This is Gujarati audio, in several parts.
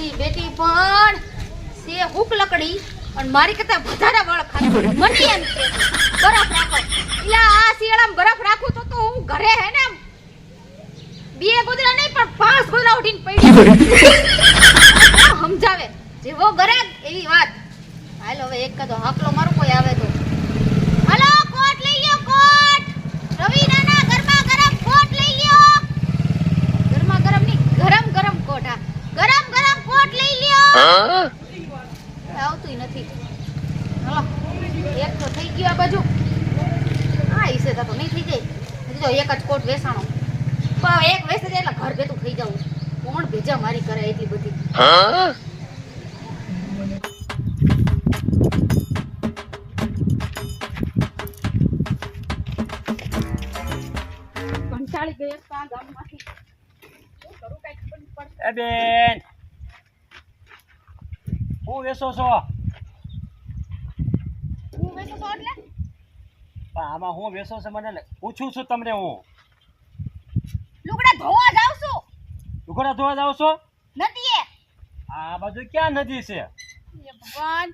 મારી બેટી પણ સે હુક લકડી અને મારી કરતા વધારે વળ ખાતી મને એમ બરફ રાખો. એટલે આ શિયાળામાં બરફ રાખું તો તો હું ઘરે હે ને બે ગોદડા નહીં, પણ પાંચ ગોદડા ઉઠીને પડી સમજાવે. જેવો ઘરે એવી વાત. હાલ, હવે એક કદો હાકલો મારું કોઈ આવે તો હલો કોટ લઈ લ્યો કોટ રવિ નાના ગરમા ગરમ કોટ લઈ લ્યો ગરમા ગરમ નહીં ગરમ ગરમ કોટ હા ગરમ ગરમ કોટ લઈ લ્યો આવતું નથી હલો એક તો થઈ ગયો આ બાજુ હા ઈસે તો નહીં થઈ જાય હજી તો એક જ કોટ વેસાણો પણ એક વેસે એટલે ઘર ભેતું થઈ જાવ કોણ ભેજા મારી કરે એટલી બધી? કંટાળી ગઈ એક ગામમાંથી. કરું કાંઈ ખબર નહીં બેન. હું વેસો છો? હું વેચું છો એટલે? પણ આમાં હું વેસો છે મને પૂછું છું તમને હું. ધોવા જાવ છું. લુગડા ધોવા જાવ છો? એ આ બાજુ ક્યાં નદી છે? એ ભગવાન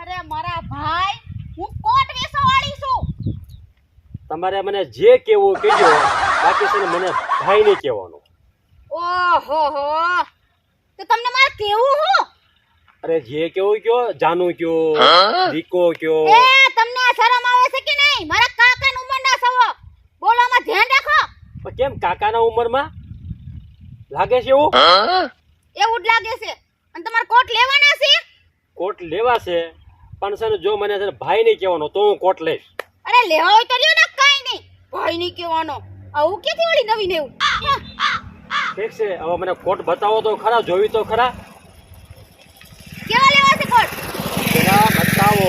અરે મારા ભાઈ હું કોટ વેચવા વાળી છું. તમારે મને જે કેવું કહેજો. બાકી છે મને ભાઈ નહીં કહેવાનું. ઓહો હો. તો તમને મારે કેવું હું? અરે જે કેવું કયો જાનું કયો દીકો કયો. એ તમને આ શરમ આવે છે કે નહીં? મારા કાકાની ઉંમરના સવો બોલવામાં ધ્યાન રાખો પણ કેમ કાકાના ઉંમરમાં? લાગે છે એવું? એવું જ લાગે છે. અને તમારે કોટ લેવાના છે? કોટ લેવાશે પણ છે ને જો મને છે ભાઈ નહીં કહેવાનો તો હું કોટ લઈશ. અરે લેવા હોય તો લ્યો ને કાઈ નહીં. ભાઈ નહીં કહેવાનો. આવું ક્યાંથી વળી નવી નેવું ઠીક છે હવે મને કોટ બતાવો તો ખરા જોવી તો ખરા. કેવા લેવા છે કોટ? જરા બતાવો.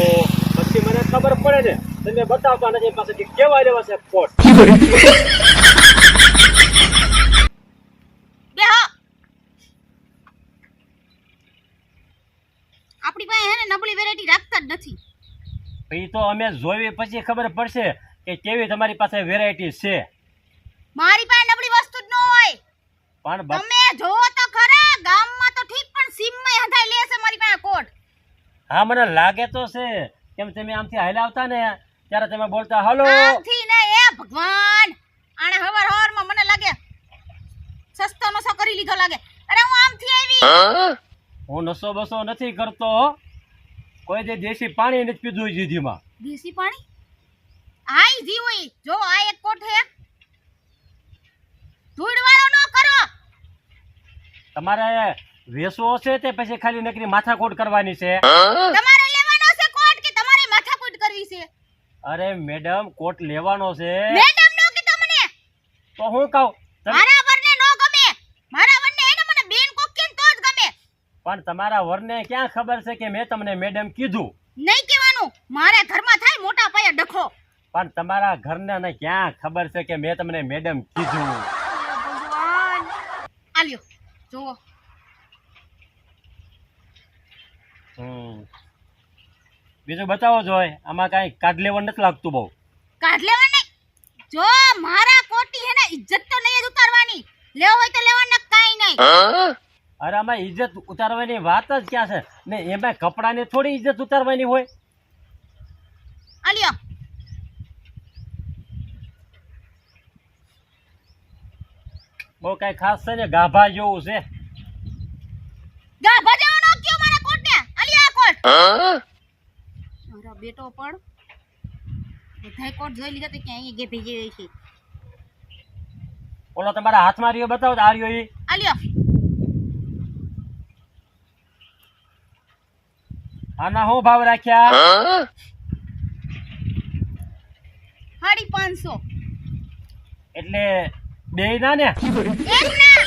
પછી મને ખબર પડે ને. તમે બતાવતા નથી પાસેથી કેવા લેવા છે કોટ બે હા આપણી પાસે હે ને નબળી વેરાયટી રાખતા જ નથી. એ તો અમે જોઈ પછી ખબર પડશે કે કેવી તમારી પાસે વેરાયટી છે. મારી પાસે નબળી વસ્તુ જ ન હોય. પણ તમે જોવો તો ખરા ગામમાં તો ઠીક પણ સીમમાં હંધાઈ લે છે મારી પાસે કોટ હા મને લાગે તો છે. કેમ તમે આમથી હલાવતા ને ત્યારે તમે બોલતા હલો. આમથી ને એ ભગવાન. આણે હવાર હવારમાં મને લાગે સસ્તો નસો કરી લીધો લાગે. અરે હું આમથી આવી. હું નશો બસો નથી કરતો કોઈ જે દેશી પાણી નથી પીધું જીધીમાં. દેશી પાણી? જી હોય જો આ એક હે ધૂળવાળો ન કરો. તમારે વેસવો છે તે પછી ખાલી નકરી માથાકૂટ કરવાની છે? તમારે લેવાનો છે કોટ કે તમારે માથાકૂટ કરવી છે? અરે મેડમ કોટ લેવાનો છે. મેડમ નો કે તમને? તો હું કહું મારા વરને નો ગમે મારા વરને એને મને બેન કોક કે તો જ ગમે પણ તમારા વરને ક્યાં ખબર છે કે મેં તમને મેડમ કીધું? નહીં કહેવાનું. મારે ઘરમાં થાય મોટા પાયા ડખો. પણ તમારા ઘરને ને ક્યાં ખબર છે કે મેં તમને મેડમ કીધું? આલ્યો જુઓ. હમ. બીજું બતાવો જોય આમાં કઈ કાઢ લેવાનું નથી લાગતું બહુ. કાઢ લેવા નહીં. જો મારા કોટી હે ને ઇજ્જત તો નહીં જ ઉતારવાની. લેવો હોય તો લેવાના કાઈ નહીં. અરે આમાં ઇજ્જત ઉતારવાની વાત જ ક્યાં છે? ને એમાં કપડાની થોડી ઇજ્જત ઉતારવાની હોય. આલ્યો બહુ કાંઈ ખાસ છે ને ગાભા જેવું છે. ગા ભજાવાનો કયો મારા કોટને? આલ્યો આ કોટ. મારા બેટો પણ. બધાય કોટ જોઈ લીધા તો કે અહીં ગે ભેજી રહી છે. ઓલો તમારા હાથમાં રહ્યો બતાવો તો આ રહ્યો ઈ આલ્યો આના શું ભાવ રાખ્યા? સાડી પાંચસો. એટલે બે ના ને? એક ના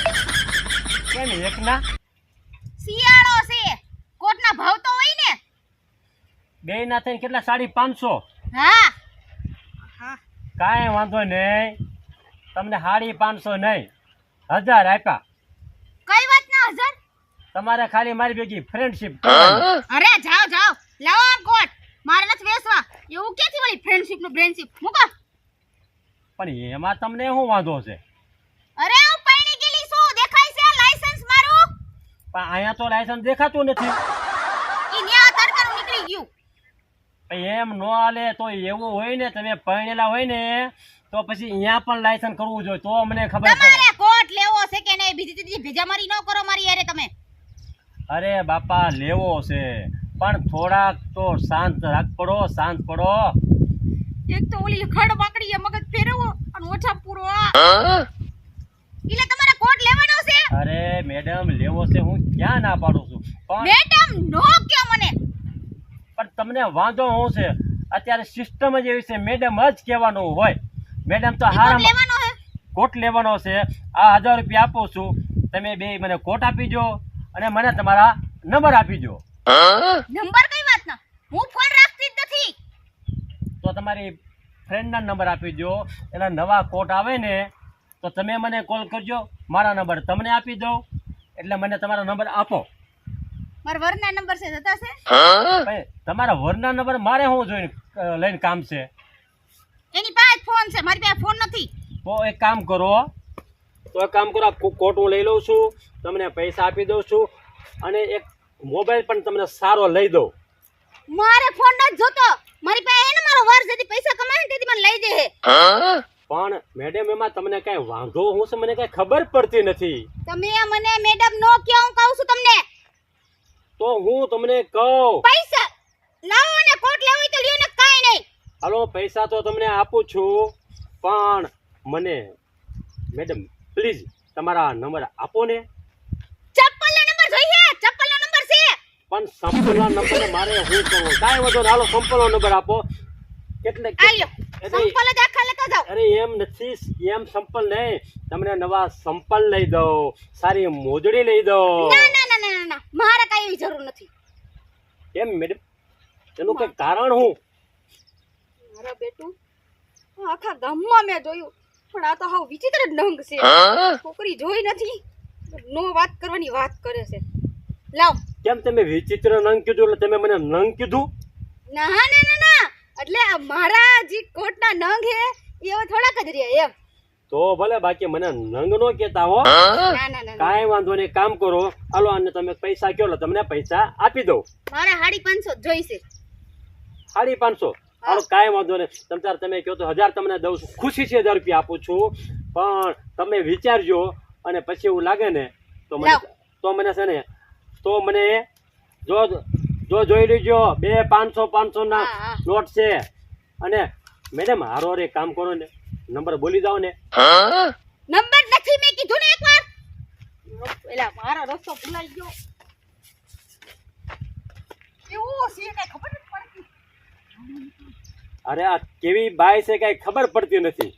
કેમ એક ના શિયાળો છે. કોટના ભાવ તો હોય ને. બે ના થઈને કેટલા? સાડી પાંચસો. હા. હા. કાંઈ વાંધો નહીં. તમને સાડી પાંચસો નહીં. હજાર આપ્યા. ના તમારે ખાલી મારી ભેગી ફ્રેન્ડશીપ અરે જાઓ જાઓ. લાવો આમ કોટ. મારે નથી વેચવા એવું ક્યાંથી વળી ફ્રેન્ડશિપનું ફ્રેન્ડશિપ મૂકો પણ એમાં તમને શું વાંધો છે? અરે હું પૈણી ગેલી છું. દેખાય છે લાયસન્સ મારું? પણ અહીંયા તો લાયસન્સ દેખાતું નથી. ઈ ન્યા તરકર નીકળી ગયું. એમ ન આલે તો એવું હોય ને તમે પરણેલા હોય ને તો પછી અહીંયા પણ લાયસન્સ કરવું જોઈએ. તો મને ખબર પડે. તમારે કોટ લેવો છે કે નહીં? બીજી ત્રીજી ભેજામારી ન કરો મારી યારે તમે. અરે બાપા લેવો છે. પણ થોડાક તો શાંત રાખ પડો શાંત પડો. એક તો ઓલી ખડ બાકડી મગજ ફેરવો અને ઓછા પૂરો એટલે તમારે કોટ લેવાનો છે? અરે મેડમ લેવો છે હું ક્યાં ના પાડું છું? પણ મેડમ નો કયો મને. પણ તમને વાંધો શું છે? અત્યારે સિસ્ટમ જ એવી છે મેડમ જ કહેવાનું હોય. મેડમ તો હારા લેવાનો કોટ લેવાનો છે. આ હજાર રૂપિયા આપું છું. તમે બે મને કોટ આપી દો અને મને તમારા નંબર આપી દો નંબર કઈ વાત ના હું ફોન રાખતી જ નથી. તો તમારી ફ્રેન્ડના નંબર આપી દો એના નવા કોટ આવે ને તો તમે મને કોલ કરજો. મારા નંબર તમને આપી દો એટલે મને તમારો નંબર આપો. મારા વરના નંબર છે જતા છે? તમારા વરના નંબર મારે શું જોઈને લઈને કામ છે? એની પાસે ફોન છે મારી પાસે ફોન નથી. તો એક કામ કરો તો એક કામ કરો આ કોટ હું લઈ લઉં છું તમને પૈસા આપી દઉં છું અને એક મોબાઈલ પણ તમને સારો લઈ દઉં. મારે ફોન ન જોતો. મારી પાસે એને મારો વર્ષ જેથી પૈસા કમાય ને તેથી મને લઈ દે પણ મેડમ એમાં તમને કઈ વાંધો હું છે? મને કઈ ખબર પડતી નથી. તમે મને મેડમ નો કે હું કહું છું તમને. તો હું તમને કહું. પૈસા લાવો અને કોટ લેવો તો લ્યો ને કાઈ નહીં. હાલો પૈસા તો તમને આપું છું પણ મને મેડમ પ્લીઝ તમારા નંબર આપો ને. ચપ્પલનો નંબર જોઈએ ચપ્પલનો નંબર છે. પણ સંપૂર્ણ નંબર મારે હું કરવું કાઈ વાંધો હાલો સંપૂર્ણ નંબર આપો. કેટલે સંપલ જ આખા લેતા જાવ અરે એમ નથી એમ સંપલ નહીં. તમને નવા સંપલ લઈ દઉં સારી મોજડી લઈ દઉં. ના ના ના ના ના, મારે કાંઈ જરૂર નથી. એમ મેડમ એનું કઈ કારણ હું? મારા બેટું આખા ગામમાં મેં જોયું. પણ આ તો હાવ વિચિત્ર ઢંગ છે. છોકરી જોઈ નથી. નો વાત કરવાની વાત કરે છે. લાવ. કેમ તમે વિચિત્ર નંગ કીધું એટલે તમે મને નંગ કીધું? ના ના ના ના એટલે આ મારા જે કોટના નંગ હે એ હવે થોડાક જ રહ્યા એમ. તો ભલે બાકી મને નંગ નો કેતા હો. ના ના ના ના. કાંઈ વાંધો નહીં કામ કરો. હાલો અને તમે પૈસા કયો એટલે તમને પૈસા આપી દઉં. મારે હાડી પાંચસો જ જોઈશે. હાડી પાંચસો? હાલો કાંઈ વાંધો નહીં. તમ તાર તમે કહો તો હજાર તમને દઉં છું. ખુશી છે હજાર રૂપિયા આપું છું. પણ તમે વિચારજો અને પછી એવું લાગે ને તો મને. તો મને છે ને તો મને જો જો જોઈ લીજો બે પાંચસો પાંચસો ના. નોટ છે. અને મેડમ હારો રે કામ કરો ને નંબર બોલી જાઓ ને. નંબર નથી મેં કીધું ને એકવાર. એલા મારો રસ્તો ભૂલાઈ ગયો. એવું છે કઈ ખબર અરે આ કેવી બાઈ છે કઈ ખબર પડતી નથી.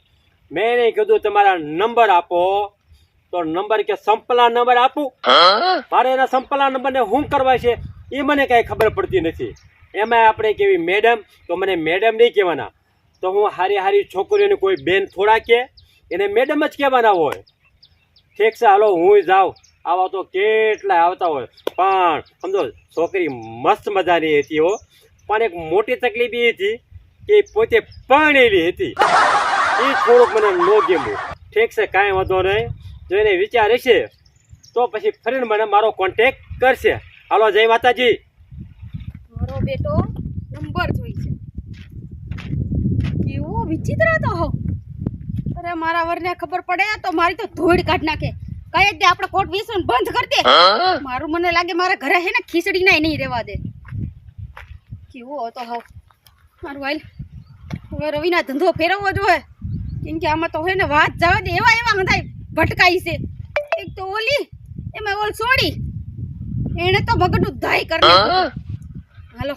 મેં કીધું તમારા નંબર આપો. તો નંબર કે સંપલા નંબર આપું? મારે એના સંપલા નંબરને શું કરવા છે? એ મને કઈ ખબર પડતી નથી. એમાં આપણે કેવી મેડમ, તો મને મેડમ નહીં કહેવાના. તો હું હારી હારી છોકરીઓને કોઈ બેન થોડા કે, એને મેડમ જ કહેવાના હોય. ઠીક છે, હાલો હું જાઉં. આવા તો કેટલા આવતા હોય. પણ, સમજો, છોકરી મસ્ત મજાની હતી હો. પણ એક મોટી તકલીફ એ હતી કે એ પોતે પાણેલી હતી. એ થોડુંક મને ન ગમ્યું. ઠીક છે કાંઈ વાંધો નહીં. જો એને વિચાર હશે તો પછી ફરીને મને મારો કોન્ટેક કરશે. હાલો જય માતાજી. મારો બેટો નંબર જોઈશે કેવો વિચિત્ર હતો હો. અરે મારા વરને ખબર પડે તો મારી તો ધોડ કાઢ નાખે. કઈ દે આપણે કોટ વીસન બંધ કરી દે? મારું મને લાગે મારા ઘરે છે ને ખીચડી ના નહીં રહેવા દે. કેવો હતો હાવ. મારું ભાઈ હવે રવિના ધંધો ફેરવવો જોઈએ. કેમ કે આમાં તો હોય ને વાત જવા દે એવા એવા બધા ભટકાઈ છે. એક તો ઓલી એમાં ઓલ છોડી એને તો ભગડું ધાઈ કરી. હાલો.